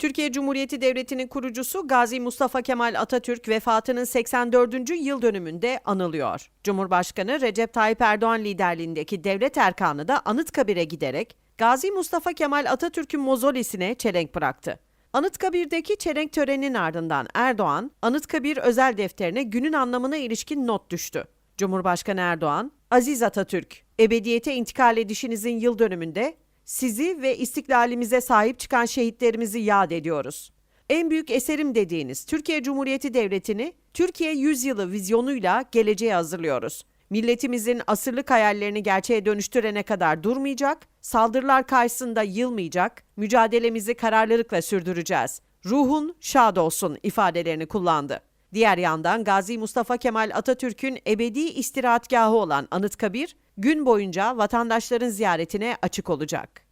Türkiye Cumhuriyeti Devleti'nin kurucusu Gazi Mustafa Kemal Atatürk vefatının 84. yıl dönümünde anılıyor. Cumhurbaşkanı Recep Tayyip Erdoğan liderliğindeki devlet erkanı da Anıtkabir'e giderek Gazi Mustafa Kemal Atatürk'ün mozolesine çelenk bıraktı. Anıtkabir'deki çelenk töreninin ardından Erdoğan, Anıtkabir özel defterine günün anlamına ilişkin not düştü. Cumhurbaşkanı Erdoğan, Aziz Atatürk, ebediyete intikal edişinizin yıl dönümünde sizi ve istiklalimize sahip çıkan şehitlerimizi yad ediyoruz. En büyük eserim dediğiniz Türkiye Cumhuriyeti Devleti'ni Türkiye Yüzyılı vizyonuyla geleceğe hazırlıyoruz. Milletimizin asırlık hayallerini gerçeğe dönüştürene kadar durmayacak, saldırılar karşısında yılmayacak, mücadelemizi kararlılıkla sürdüreceğiz. Ruhun şad olsun ifadelerini kullandı. Diğer yandan Gazi Mustafa Kemal Atatürk'ün ebedi istirahatgahı olan Anıtkabir, gün boyunca vatandaşların ziyaretine açık olacak.